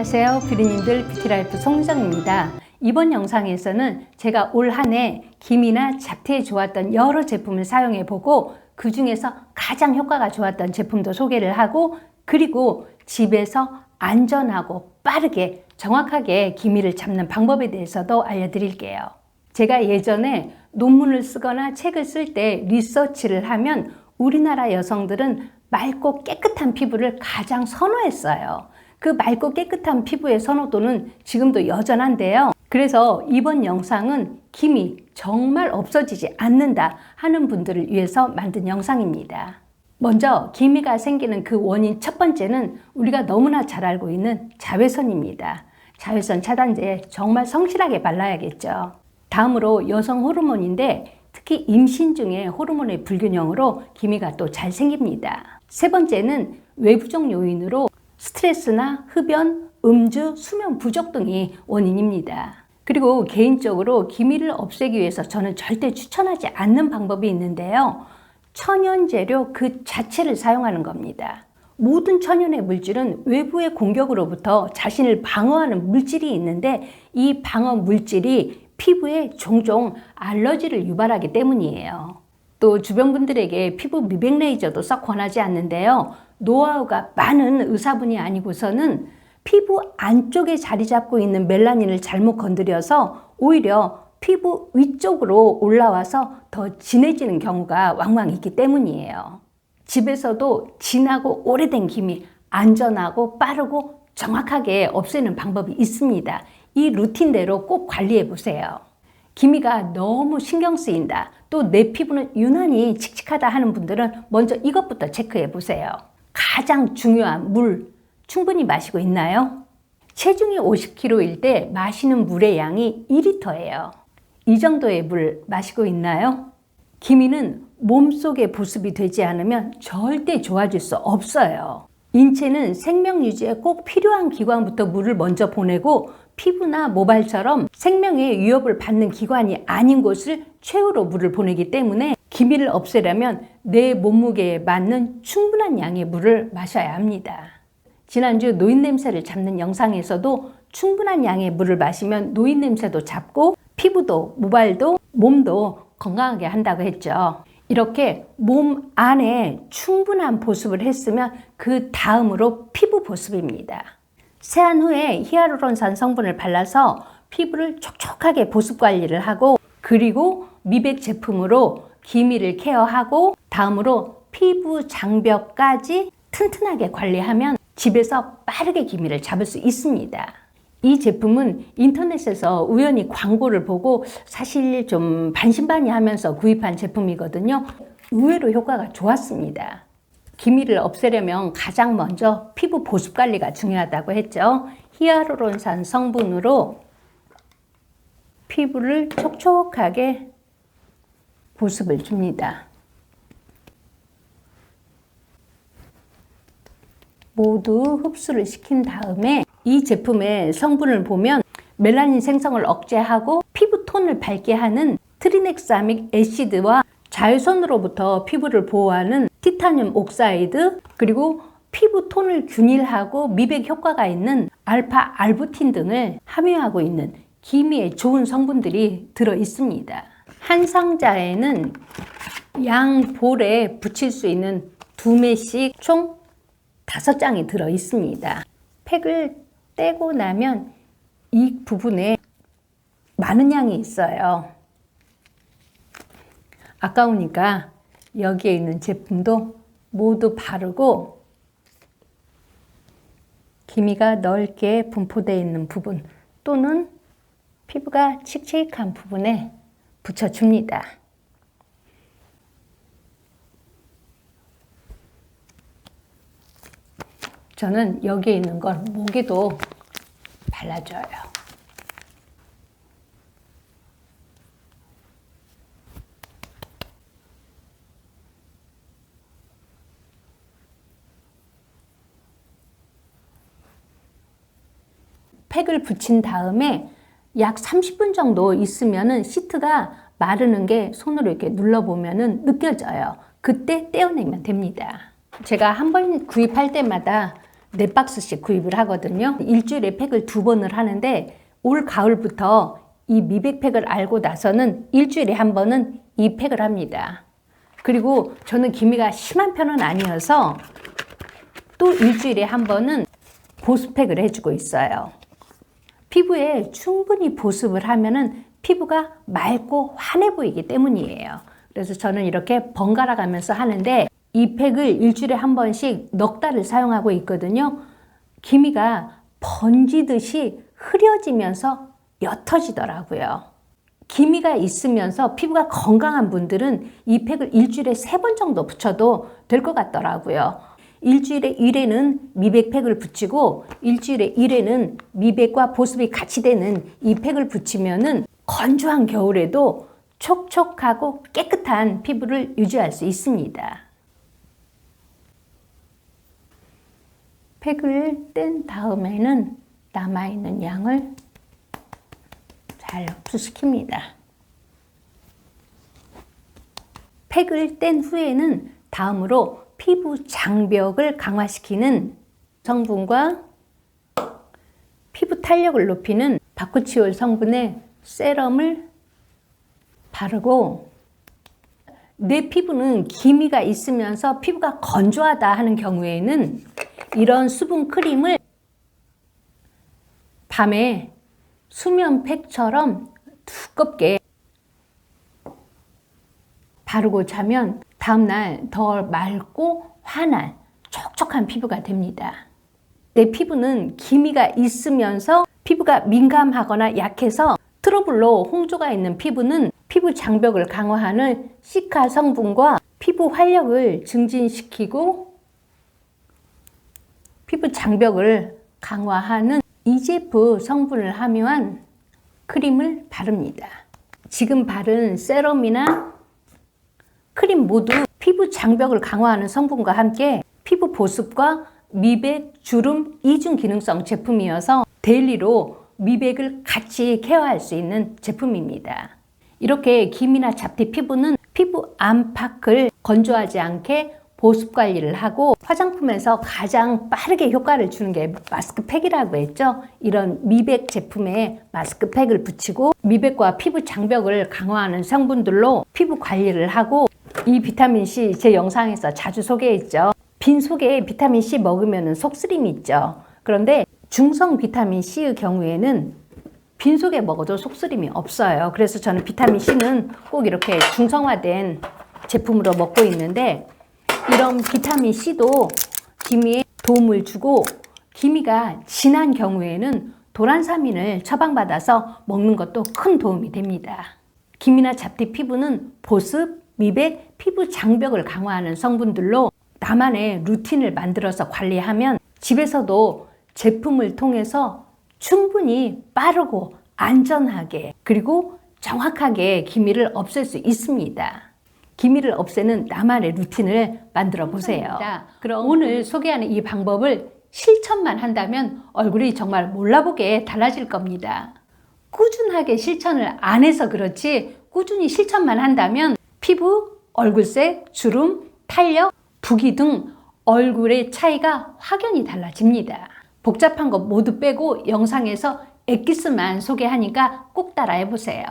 안녕하세요. 비리님들 뷰티라이프 송정입니다. 이번 영상에서는 제가 올 한해 기미나 잡티에 좋았던 여러 제품을 사용해 보고 그 중에서 가장 효과가 좋았던 제품도 소개를 하고 그리고 집에서 안전하고 빠르게 정확하게 기미를 잡는 방법에 대해서도 알려드릴게요. 제가 예전에 논문을 쓰거나 책을 쓸 때 리서치를 하면 우리나라 여성들은 맑고 깨끗한 피부를 가장 선호했어요. 그 맑고 깨끗한 피부의 선호도는 지금도 여전한데요. 그래서 이번 영상은 기미 정말 없어지지 않는다 하는 분들을 위해서 만든 영상입니다. 먼저 기미가 생기는 그 원인 첫 번째는 우리가 너무나 잘 알고 있는 자외선입니다. 자외선 차단제 정말 성실하게 발라야겠죠. 다음으로 여성 호르몬인데 특히 임신 중에 호르몬의 불균형으로 기미가 또 잘 생깁니다. 세 번째는 외부적 요인으로 스트레스나 흡연, 음주, 수면 부족 등이 원인입니다. 그리고 개인적으로 기미를 없애기 위해서 저는 절대 추천하지 않는 방법이 있는데요. 천연 재료 그 자체를 사용하는 겁니다. 모든 천연의 물질은 외부의 공격으로부터 자신을 방어하는 물질이 있는데 이 방어 물질이 피부에 종종 알러지를 유발하기 때문이에요. 또 주변 분들에게 피부 미백 레이저도 썩 권하지 않는데요. 노하우가 많은 의사분이 아니고서는 피부 안쪽에 자리 잡고 있는 멜라닌을 잘못 건드려서 오히려 피부 위쪽으로 올라와서 더 진해지는 경우가 왕왕 있기 때문이에요. 집에서도 진하고 오래된 기미 안전하고 빠르고 정확하게 없애는 방법이 있습니다. 이 루틴대로 꼭 관리해 보세요. 기미가 너무 신경 쓰인다. 또 내 피부는 유난히 칙칙하다 하는 분들은 먼저 이것부터 체크해 보세요. 가장 중요한 물 충분히 마시고 있나요? 체중이 50kg일 때 마시는 물의 양이 2리터예요. 이 정도의 물 마시고 있나요? 기미는 몸속에 보습이 되지 않으면 절대 좋아질 수 없어요. 인체는 생명 유지에 꼭 필요한 기관부터 물을 먼저 보내고 피부나 모발처럼 생명의 위협을 받는 기관이 아닌 곳을 최후로 물을 보내기 때문에 기미를 없애려면 내 몸무게에 맞는 충분한 양의 물을 마셔야 합니다. 지난주 노인 냄새를 잡는 영상에서도 충분한 양의 물을 마시면 노인 냄새도 잡고 피부도 모발도 몸도 건강하게 한다고 했죠. 이렇게 몸 안에 충분한 보습을 했으면 그 다음으로 피부 보습입니다. 세안 후에 히아루론산 성분을 발라서 피부를 촉촉하게 보습 관리를 하고 그리고 미백 제품으로 기미를 케어하고 다음으로 피부 장벽까지 튼튼하게 관리하면 집에서 빠르게 기미를 잡을 수 있습니다. 이 제품은 인터넷에서 우연히 광고를 보고 사실 좀 반신반의 하면서 구입한 제품이거든요. 의외로 효과가 좋았습니다. 기미를 없애려면 가장 먼저 피부 보습 관리가 중요하다고 했죠. 히아루론산 성분으로 피부를 촉촉하게 보습을 줍니다. 모두 흡수를 시킨 다음에 이 제품의 성분을 보면 멜라닌 생성을 억제하고 피부 톤을 밝게 하는 트리넥사믹 애시드와 자외선으로부터 피부를 보호하는 티타늄 옥사이드 그리고 피부 톤을 균일하고 미백 효과가 있는 알파 알부틴 등을 함유하고 있는 기미에 좋은 성분들이 들어 있습니다. 한 상자에는 양 볼에 붙일 수 있는 두 매씩 총 다섯 장이 들어 있습니다. 팩을 떼고 나면 이 부분에 많은 양이 있어요. 아까우니까 여기에 있는 제품도 모두 바르고 기미가 넓게 분포되어 있는 부분 또는 피부가 칙칙한 부분에 붙여줍니다. 저는 여기에 있는 걸 목에도 발라줘요. 팩을 붙인 다음에 약 30분 정도 있으면은 시트가 마르는 게 손으로 이렇게 눌러보면은 느껴져요. 그때 떼어내면 됩니다. 제가 한 번 구입할 때마다 네 박스씩 구입을 하거든요. 일주일에 팩을 두 번을 하는데 올 가을부터 이 미백팩을 알고 나서는 일주일에 한 번은 이 팩을 합니다. 그리고 저는 기미가 심한 편은 아니어서 또 일주일에 한 번은 보습팩을 해주고 있어요. 피부에 충분히 보습을 하면은 피부가 맑고 환해 보이기 때문이에요. 그래서 저는 이렇게 번갈아 가면서 하는데 이 팩을 일주일에 한 번씩 넉 달을 사용하고 있거든요. 기미가 번지듯이 흐려지면서 옅어지더라고요. 기미가 있으면서 피부가 건강한 분들은 이 팩을 일주일에 세 번 정도 붙여도 될 것 같더라고요. 일주일에 1회는 미백팩을 붙이고 일주일에 1회는 미백과 보습이 같이 되는 이 팩을 붙이면은 건조한 겨울에도 촉촉하고 깨끗한 피부를 유지할 수 있습니다. 팩을 뗀 다음에는 남아있는 양을 잘 흡수시킵니다. 팩을 뗀 후에는 다음으로 피부 장벽을 강화시키는 성분과 피부 탄력을 높이는 바쿠치올 성분의 세럼을 바르고 내 피부는 기미가 있으면서 피부가 건조하다 하는 경우에는 이런 수분 크림을 밤에 수면팩처럼 두껍게 바르고 자면 다음날 더 맑고 환한 촉촉한 피부가 됩니다. 내 피부는 기미가 있으면서 피부가 민감하거나 약해서 트러블로 홍조가 있는 피부는 피부 장벽을 강화하는 시카 성분과 피부 활력을 증진시키고 피부 장벽을 강화하는 EGF 성분을 함유한 크림을 바릅니다. 지금 바른 세럼이나 크림 모두 피부 장벽을 강화하는 성분과 함께 피부 보습과 미백, 주름, 이중 기능성 제품이어서 데일리로 미백을 같이 케어할 수 있는 제품입니다. 이렇게 기미나 잡티 피부는 피부 안팎을 건조하지 않게 보습 관리를 하고 화장품에서 가장 빠르게 효과를 주는 게 마스크팩이라고 했죠. 이런 미백 제품에 마스크팩을 붙이고 미백과 피부 장벽을 강화하는 성분들로 피부 관리를 하고 이 비타민C 제 영상에서 자주 소개했죠. 빈 속에 비타민C 먹으면 속쓰림이 있죠. 그런데 중성 비타민C의 경우에는 빈 속에 먹어도 속쓰림이 없어요. 그래서 저는 비타민C는 꼭 이렇게 중성화된 제품으로 먹고 있는데 이런 비타민C도 기미에 도움을 주고 기미가 진한 경우에는 도란사민을 처방받아서 먹는 것도 큰 도움이 됩니다. 기미나 잡티 피부는 보습, 미백, 피부 장벽을 강화하는 성분들로 나만의 루틴을 만들어서 관리하면 집에서도 제품을 통해서 충분히 빠르고 안전하게 그리고 정확하게 기미를 없앨 수 있습니다. 기미를 없애는 나만의 루틴을 만들어 보세요. 그럼 오늘 소개하는 이 방법을 실천만 한다면 얼굴이 정말 몰라보게 달라질 겁니다. 꾸준하게 실천을 안 해서 그렇지 꾸준히 실천만 한다면 피부, 얼굴색, 주름, 탄력, 부기 등 얼굴의 차이가 확연히 달라집니다. 복잡한 것 모두 빼고 영상에서 엑기스만 소개하니까 꼭 따라해 보세요.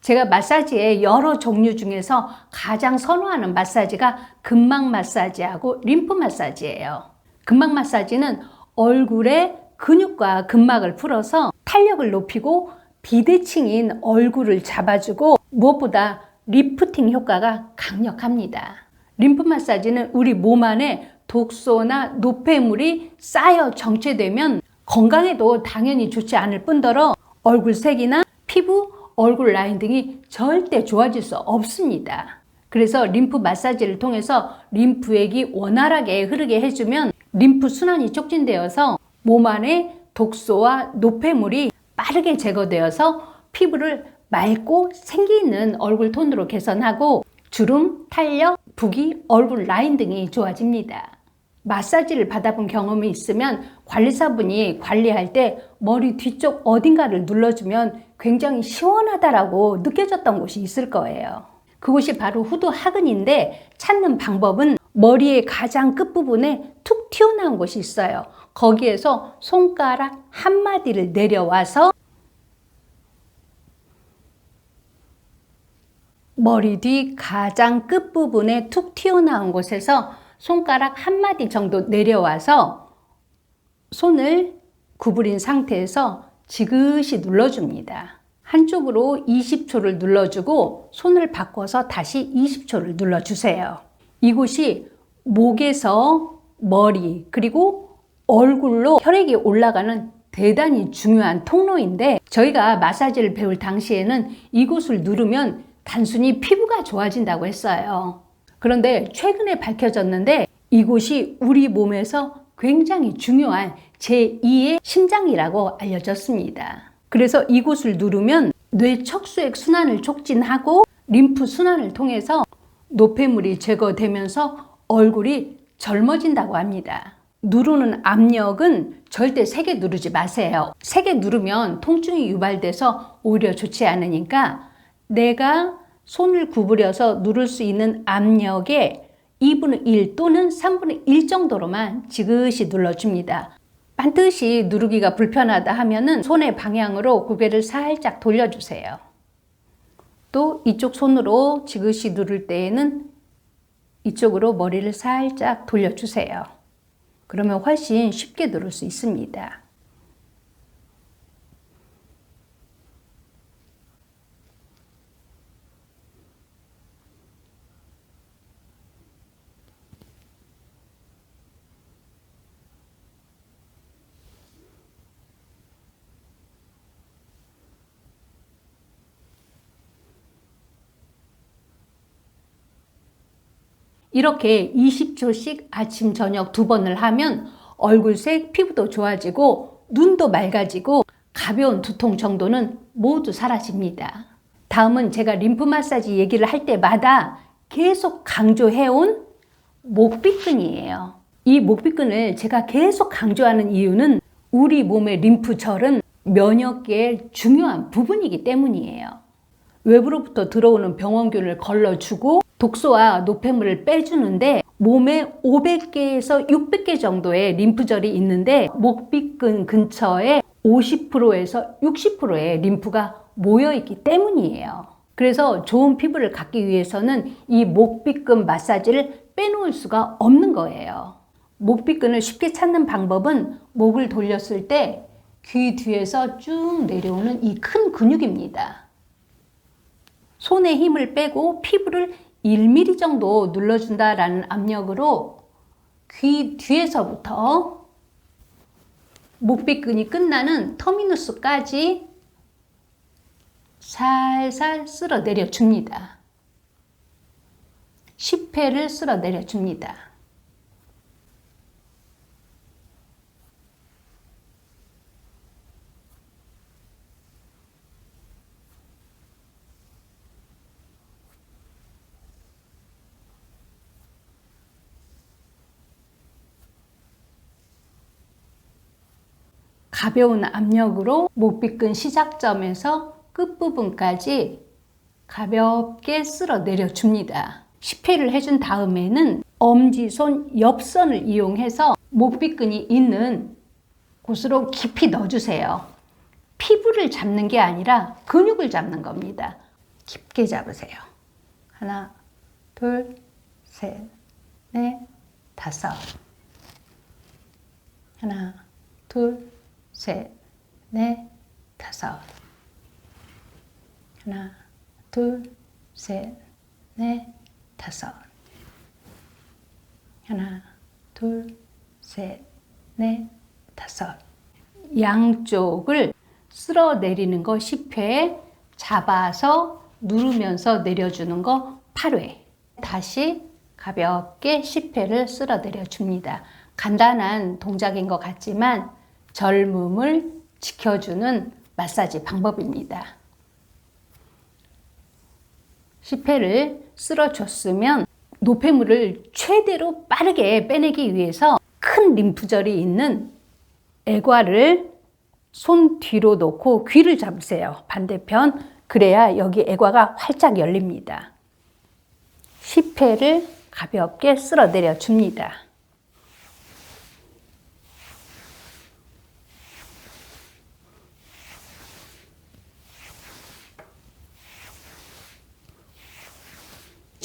제가 마사지의 여러 종류 중에서 가장 선호하는 마사지가 근막 마사지하고 림프 마사지예요. 근막 마사지는 얼굴의 근육과 근막을 풀어서 탄력을 높이고 비대칭인 얼굴을 잡아주고 무엇보다 리프팅 효과가 강력합니다. 림프 마사지는 우리 몸 안에 독소나 노폐물이 쌓여 정체되면 건강에도 당연히 좋지 않을 뿐더러 얼굴색이나 피부, 얼굴 라인 등이 절대 좋아질 수 없습니다. 그래서 림프 마사지를 통해서 림프액이 원활하게 흐르게 해주면 림프 순환이 촉진되어서 몸 안에 독소와 노폐물이 빠르게 제거되어서 피부를 맑고 생기 있는 얼굴 톤으로 개선하고 주름, 탄력, 부기, 얼굴 라인 등이 좋아집니다. 마사지를 받아본 경험이 있으면 관리사분이 관리할 때 머리 뒤쪽 어딘가를 눌러주면 굉장히 시원하다라고 느껴졌던 곳이 있을 거예요. 그곳이 바로 후두 하근인데 찾는 방법은 머리의 가장 끝부분에 툭 튀어나온 곳이 있어요. 거기에서 손가락 한 마디를 내려와서 머리 뒤 가장 끝부분에 툭 튀어나온 곳에서 손가락 한 마디 정도 내려와서 손을 구부린 상태에서 지그시 눌러줍니다. 한쪽으로 20초를 눌러주고 손을 바꿔서 다시 20초를 눌러주세요. 이곳이 목에서 머리 그리고 얼굴로 혈액이 올라가는 대단히 중요한 통로인데 저희가 마사지를 배울 당시에는 이곳을 누르면 단순히 피부가 좋아진다고 했어요. 그런데 최근에 밝혀졌는데 이곳이 우리 몸에서 굉장히 중요한 제2의 심장이라고 알려졌습니다. 그래서 이곳을 누르면 뇌 척수액 순환을 촉진하고 림프 순환을 통해서 노폐물이 제거되면서 얼굴이 젊어진다고 합니다. 누르는 압력은 절대 세게 누르지 마세요. 세게 누르면 통증이 유발돼서 오히려 좋지 않으니까 내가 손을 구부려서 누를 수 있는 압력의 2분의 1 또는 3분의 1 정도로만 지그시 눌러줍니다. 반드시 누르기가 불편하다 하면은 손의 방향으로 고개를 살짝 돌려주세요. 또 이쪽 손으로 지그시 누를 때에는 이쪽으로 머리를 살짝 돌려주세요. 그러면 훨씬 쉽게 누를 수 있습니다. 이렇게 20초씩 아침, 저녁 두 번을 하면 얼굴색, 피부도 좋아지고 눈도 맑아지고 가벼운 두통 정도는 모두 사라집니다. 다음은 제가 림프 마사지 얘기를 할 때마다 계속 강조해온 목비근이에요. 이 목비근을 제가 계속 강조하는 이유는 우리 몸의 림프절은 면역계의 중요한 부분이기 때문이에요. 외부로부터 들어오는 병원균을 걸러주고 독소와 노폐물을 빼주는데 몸에 500개에서 600개 정도의 림프절이 있는데 목비근 근처에 50%에서 60%의 림프가 모여 있기 때문이에요. 그래서 좋은 피부를 갖기 위해서는 이 목비근 마사지를 빼놓을 수가 없는 거예요. 목비근을 쉽게 찾는 방법은 목을 돌렸을 때 귀 뒤에서 쭉 내려오는 이 큰 근육입니다. 손에 힘을 빼고 피부를 1mm 정도 눌러준다라는 압력으로 귀 뒤에서부터 목비근이 끝나는 터미누스까지 살살 쓸어 내려 줍니다. 10회를 쓸어 내려 줍니다. 가벼운 압력으로 목비근 시작점에서 끝부분까지 가볍게 쓸어 내려줍니다. 10회를 해준 다음에는 엄지손 옆선을 이용해서 목비근이 있는 곳으로 깊이 넣어주세요. 피부를 잡는 게 아니라 근육을 잡는 겁니다. 깊게 잡으세요. 하나, 둘, 셋, 넷, 다섯. 하나, 둘, 셋, 넷, 다섯. 하나, 둘, 셋, 넷, 다섯. 하나, 둘, 셋, 넷, 다섯. 양쪽을 쓸어 내리는 거 10회, 잡아서 누르면서 내려주는 거 8회. 다시 가볍게 10회를 쓸어 내려 줍니다. 간단한 동작인 것 같지만 젊음을 지켜주는 마사지 방법입니다. 10회를 쓸어줬으면 노폐물을 최대로 빠르게 빼내기 위해서 큰 림프절이 있는 애과를 손 뒤로 놓고 귀를 잡으세요. 반대편. 그래야 여기 애과가 활짝 열립니다. 10회를 가볍게 쓸어 내려 줍니다.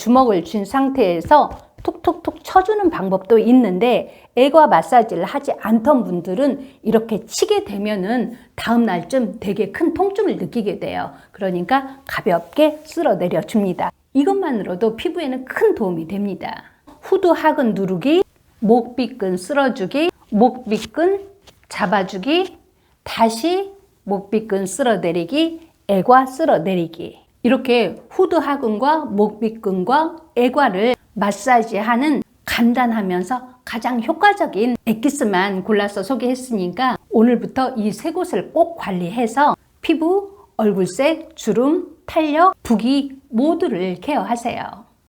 주먹을 쥔 상태에서 톡톡톡 쳐주는 방법도 있는데 애과 마사지를 하지 않던 분들은 이렇게 치게 되면은 다음 날쯤 되게 큰 통증을 느끼게 돼요. 그러니까 가볍게 쓸어 내려 줍니다. 이것만으로도 피부에는 큰 도움이 됩니다. 후드 하근 누르기, 목비끈 쓸어주기, 목비끈 잡아주기, 다시 목비끈 쓸어내리기, 애과 쓸어내리기. 이렇게 후드 하근과 목비끈과 애과를 마사지하는 간단하면서 가장 효과적인 엑기스만 골라서 소개했으니까 오늘부터 이 세 곳을 꼭 관리해서 피부, 얼굴색, 주름, 탄력, 부기 모두를 케어하세요.